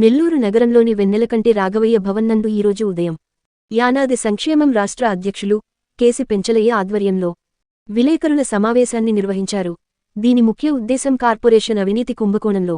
నెల్లూరు నగరంలోని వెన్నెలకంటి రాఘవయ్య భవన్ నందు ఈరోజు ఉదయం. యానాది సంక్షేమం రాష్ట్ర అధ్యక్షులు కేసి పెంచలయ్య ఆధ్వర్యంలో విలేకరుల సమావేశాన్ని నిర్వహించారు. దీని ముఖ్య ఉద్దేశం కార్పొరేషన్ అవినీతి కుంభకోణంలో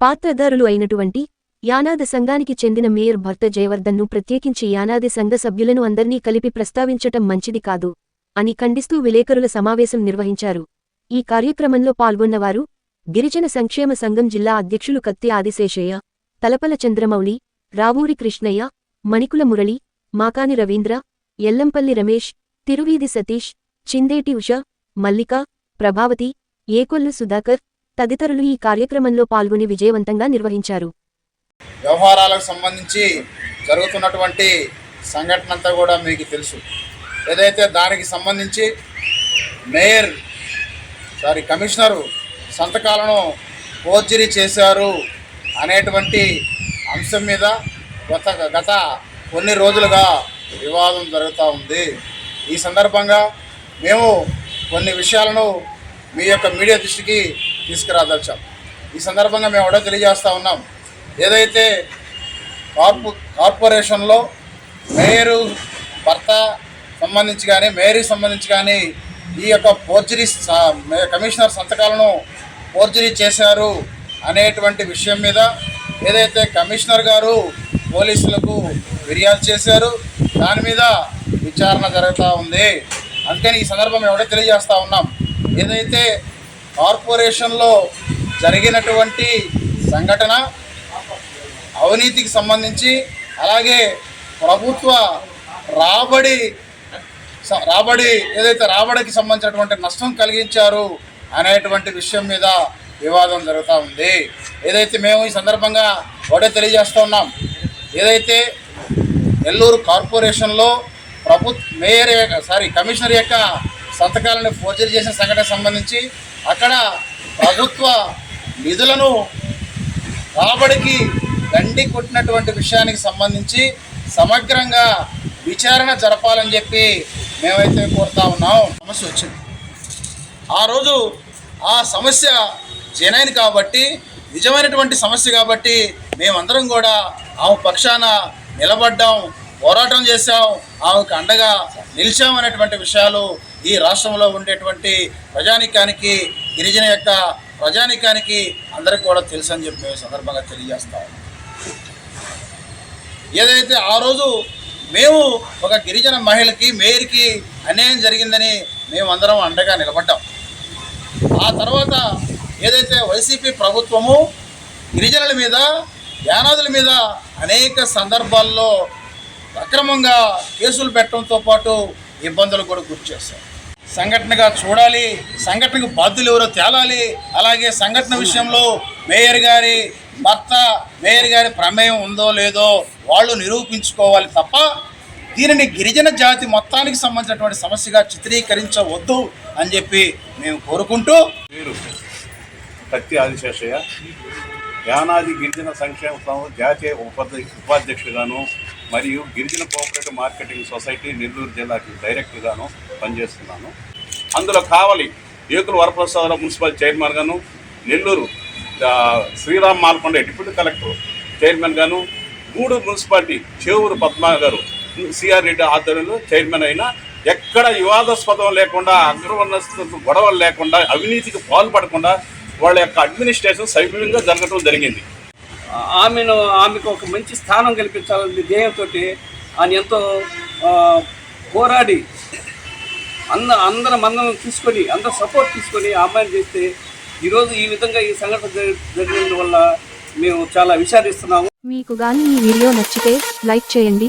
పాత్రధారులు అయినటువంటి యానాది సంఘానికి చెందిన మేయర్ భర్త జయవర్ధన్ను ప్రత్యేకించి యానాది సంఘ సభ్యులను అందర్నీ కలిపి ప్రస్తావించటం మంచిది కాదు అని ఖండిస్తూ విలేకరుల సమావేశం నిర్వహించారు. ఈ కార్యక్రమంలో పాల్గొన్నవారు గిరిజన సంక్షేమ సంఘం జిల్లా అధ్యక్షులు కత్తి ఆదిశేషయ్య తలపల చంద్రమౌళి రావూరి కృష్ణయ్య మణికుల మురళి మాకాని రవీంద్ర ఎల్లంపల్లి రమేష్ తిరువీధి సతీష్ చిందేటి ఉష మల్లిక ప్రభావతి ఏకొల్లు సుధాకర్ తదితరులు ఈ కార్యక్రమంలో పాల్గొని విజయవంతంగా నిర్వహించారు. వ్యవహారాలకు సంబంధించి జరుగుతున్నటువంటి సంఘటన అంతా కూడా మీకు తెలుసు. ఏదైతే దానికి సంబంధించి మేయర్ సారీ కమిషనరు సంతకాలను ఫోర్జరీ చేశారు అనేటువంటి అంశం మీద గత గత కొన్ని రోజులుగా వివాదం జరుగుతూ ఉంది. ఈ సందర్భంగా మేము కొన్ని విషయాలను మీ యొక్క మీడియా దృష్టికి తీసుకురాదలిచాం. ఈ సందర్భంగా మేము కూడా తెలియజేస్తూ ఉన్నాం. ఏదైతే కార్పొ కార్పొరేషన్లో మేయరు భర్త సంబంధించి కానీ మేరీ సంబంధించి కానీ ఈ యొక్క ఫోర్జరీ స- కమిషనర్ సంతకాలను ఫోర్జరీ చేశారు అనేటువంటి విషయం మీద ఏదైతే కమిషనర్ గారు పోలీసులకు ఫిర్యాదు చేశారు దాని మీద విచారణ జరుగుతూ ఉంది. అందుకని ఈ సందర్భం ఎవడో తెలియజేస్తూ ఉన్నాం. ఏదైతే కార్పొరేషన్లో జరిగినటువంటి సంఘటన అవినీతికి సంబంధించి అలాగే ప్రభుత్వ రాబడి రాబడి ఏదైతే రాబడికి సంబంధించినటువంటి నష్టం కలిగించారు అనేటువంటి విషయం మీద వివాదం జరుగుతూ ఉంది. ఏదైతే మేము ఈ సందర్భంగా ఒకటే తెలియజేస్తూ ఉన్నాం ఏదైతే నెల్లూరు కార్పొరేషన్లో ప్రభుత్వ మేయర్ యొక్క సారీ కమిషనర్ యొక్క సంతకాలను ఫోర్జరీ చేసిన సంఘటన సంబంధించి అక్కడ ప్రభుత్వ నిధులను రాబడికి గండి కొట్టినటువంటి విషయానికి సంబంధించి సమగ్రంగా విచారణ జరపాలని చెప్పి మేమైతే కోరుతా ఉన్నాం. సమస్య వచ్చింది. ఆ రోజు ఆ సమస్య జనైన్ కాబట్టి నిజమైనటువంటి సమస్య కాబట్టి మేమందరం కూడా ఆమె పక్షాన నిలబడ్డాం పోరాటం చేశాం ఆమెకు అండగా నిలిచామనేటువంటి విషయాలు ఈ రాష్ట్రంలో ఉండేటువంటి ప్రజానికానికి గిరిజన యొక్క ప్రజానికానికి అందరికీ కూడా తెలుసు అని చెప్పి మేము సందర్భంగా తెలియజేస్తాం ఏదైతే ఆ రోజు మేము ఒక గిరిజన మహిళకి మేయర్కి అన్యాయం జరిగిందని మేమందరం అండగా నిలబడ్డాం. ఆ తర్వాత ఏదైతే వైసీపీ ప్రభుత్వము గిరిజనుల మీద యానాదుల మీద అనేక సందర్భాల్లో అక్రమంగా కేసులు పెట్టడంతో పాటు ఇబ్బందులు కూడా గురి చేశారు సంఘటనగా చూడాలి సంఘటనకు బాధ్యులు ఎవరో తేలాలి. అలాగే సంఘటన విషయంలో మేయర్ గారి భర్త మేయర్ గారి ప్రమేయం ఉందో లేదో వాళ్ళు నిరూపించుకోవాలి తప్ప దీనిని గిరిజన జాతి మొత్తానికి సంబంధించినటువంటి సమస్యగా చిత్రీకరించవద్దు అని చెప్పి మేము కోరుకుంటూ మీరు కత్తి ఆదిశేషయ్య యానాది గిరిజన సంక్షేమ సంఘం జాతీయ ఉపాధ్య ఉపాధ్యక్షుడుగాను మరియు గిరిజన కోఆపరేటివ్ మార్కెటింగ్ సొసైటీ నెల్లూరు జిల్లాకి డైరెక్టర్గాను పనిచేస్తున్నాను. అందులో కావలి ఏకుల వరప్రసాదరావు మున్సిపల్ చైర్మన్ గాను Nellore Sriram Malkonda deputy collector chairman గాను గూడూరు మున్సిపాలిటీ చేవూరు పద్మా గారు సిఆర్ రెడ్డి ఆధ్వర్యంలో చైర్మన్ అయినా ఎక్కడ వివాదాస్పదం లేకుండా అగ్రవర్ణ గొడవలు లేకుండా అవినీతికి పాల్పడకుండా వాళ్ళ యొక్క అడ్మినిస్ట్రేషన్ సైఫల్యంగా జరగడం జరిగింది. ఆమెను ఆమెకు ఒక మంచి స్థానం కల్పించాలనే ధ్యేయంతో ఆయన ఎంతో పోరాడి అంద అందరి మందం తీసుకొని అందరి సపోర్ట్ తీసుకొని ఆ అమ్మాయిని చేస్తే ఈరోజు ఈ విధంగా ఈ సంఘటన జరి- జరిగిన వల్ల మేము చాలా విషాదిస్తున్నాము మీకు గాని ఈ వీడియో నచ్చితే లైక్ చేయండి